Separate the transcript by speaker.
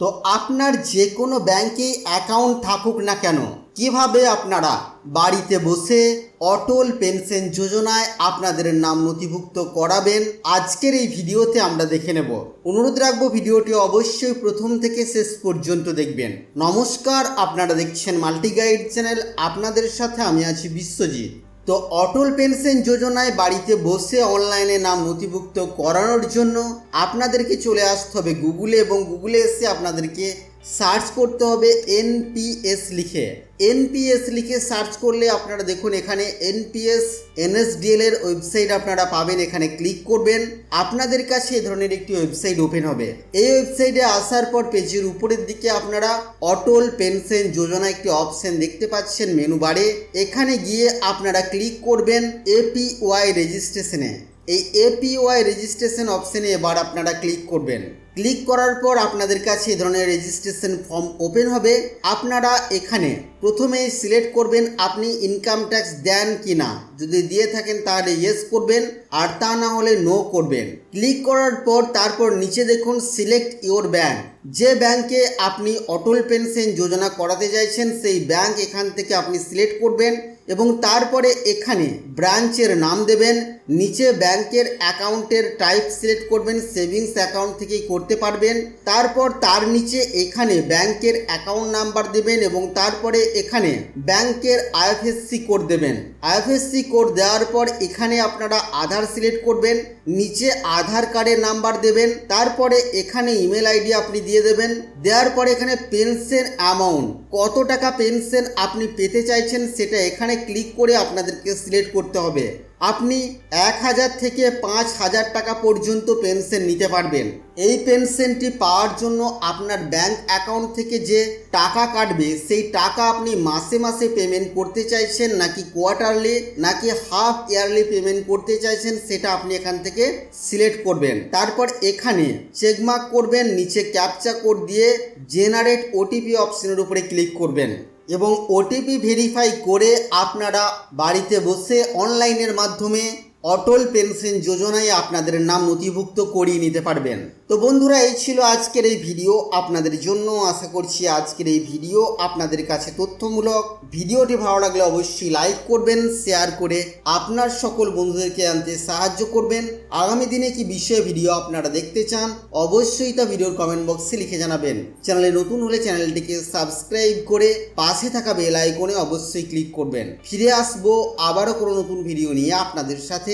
Speaker 1: তো আপনার যে কোনো ব্যাংকে অ্যাকাউন্ট থাকুক না কেন, কীভাবে আপনারা বাড়িতে বসে অটল পেনশন যোজনায় আপনাদের নাম নথিভুক্ত করাবেন, আজকের এই ভিডিওতে আমরা দেখে নেব। অনুরোধ রাখব ভিডিওটি অবশ্যই প্রথম থেকে শেষ পর্যন্ত দেখবেন। নমস্কার, আপনারা দেখছেন মাল্টি গাইড চ্যানেল। আপনাদের সাথে আমি আছি বিশ্বজিৎ। তো অটল পেনশন যোজনায় বাড়িতে বসে অনলাইনে নাম নথিভুক্ত করানোর জন্য আপনাদেরকে চলে আসতে হবে গুগলে এবং গুগলে এসে আপনাদেরকে সার্চ করতে হবে এনপিএস লিখে। এনপিএস লিখে সার্চ করলে আপনারা দেখুন এখানে এনপিএস, এনএসডিএল এর ওয়েবসাইট আপনারা পাবেন। এখানে ক্লিক করবেন। আপনাদের কাছে এ ধরনের একটি ওয়েবসাইট ওপেন হবে। এই ওয়েবসাইটে আসার পর পেজের উপরের দিকে আপনারা অটল পেনশন যোজনা একটি অপশন দেখতে পাচ্ছেন মেনু বারে। এখানে গিয়ে আপনারা ক্লিক করবেন এপিওয়াই রেজিস্ট্রেশনে। এই এপিওয়াই রেজিস্ট্রেশন অপশনে এবার আপনারা ক্লিক করবেন। ক্লিক করার পর আপনাদের কাছে এই ধরনের রেজিস্ট্রেশন ফর্ম ওপেন হবে। আপনারা এখানে প্রথমে সিলেক্ট করবেন, আপনি ইনকাম ট্যাক্স দেন কি না যদি দিয়ে থাকেন তাহলে ইয়েস করবেন, আর তা না হলে নো করবেন। ক্লিক করার পর তারপর নিচে দেখুন সিলেক্ট ইওর ব্যাংক যে ব্যাংকে আপনি অটল পেনশন যোজনা করাতে চাইছেন, সেই ব্যাংক এখান থেকে আপনি সিলেক্ট করবেন এবং তারপরে এখানে ব্রাঞ্চের নাম দেবেন। নিচে ব্যাংকের অ্যাকাউন্টের টাইপ সিলেক্ট করবেন সেভিংস অ্যাকাউন্ট থেকেই করতে পারবেন। তারপর তার নিচে এখানে ব্যাংকের অ্যাকাউন্ট নাম্বার দেবেন এবং তারপরে এখানে ব্যাংকের আইএফএসসি কোড দেবেন। আইএফএসসি কোড দেওয়ার পর এখানে আপনারা আধার সিলেক্ট করবেন, নিচে আধার কার্ডের নাম্বার দেবেন, তারপরে এখানে ইমেল আইডি আপনি দিয়ে দেবেন, দেওয়ার পরে এখানে পেনশন অ্যামাউন্ট, কত টাকা পেনশন আপনি পেতে চাইছেন সেটা এখানে ক্লিক করে আপনাদেরকে সিলেক্ট করতে হবে। আপনি এক হাজার থেকে পাঁচ হাজার টাকা পর্যন্ত পেনশন নিতে পারবেন। এই পেনশনটি পাওয়ার জন্য আপনার ব্যাংক অ্যাকাউন্ট থেকে যে টাকা কাটবে, সেই টাকা আপনি মাসে মাসে পেমেন্ট করতে চাইছেন, নাকি কোয়ার্টারলি, নাকি হাফ ইয়ারলি পেমেন্ট করতে চাইছেন, সেটা আপনি এখান থেকে সিলেক্ট করবেন। তারপর এখানে চেকমার্ক করবেন, নিচে ক্যাপচা কোড দিয়ে জেনারেট ওটিপি অপশনের উপরে ক্লিক করবেন। এবং ওটিপি ভেরিফাই করে আপনারা বাড়িতে বসে অনলাইনের মাধ্যমে অটল পেনশন যোজনায় আপনাদের নাম নথিভুক্ত করিয়ে নিতে পারবেন। তো বন্ধুরা, এই ছিল আজকের এই ভিডিও। আপনাদের জন্য আশা করছি আজকের এই ভিডিও আপনাদের কাছে তথ্যমূলক। ভিডিওটি ভালো লাগলে অবশ্যই লাইক করবেন, শেয়ার করে আপনার সকল বন্ধুদেরকে আনতে সাহায্য করবেন। আগামী দিনে কি বিষয়ে ভিডিও আপনারা দেখতে চান, অবশ্যই তা ভিডিওর কমেন্ট বক্সে লিখে জানাবেন। চ্যানেলে নতুন হলে চ্যানেলটিকে সাবস্ক্রাইব করে পাশে থাকা বেল আইকনে অবশ্যই ক্লিক করবেন। ফিরে আসব আবারও কোনো নতুন ভিডিও নিয়ে আপনাদের সাথে।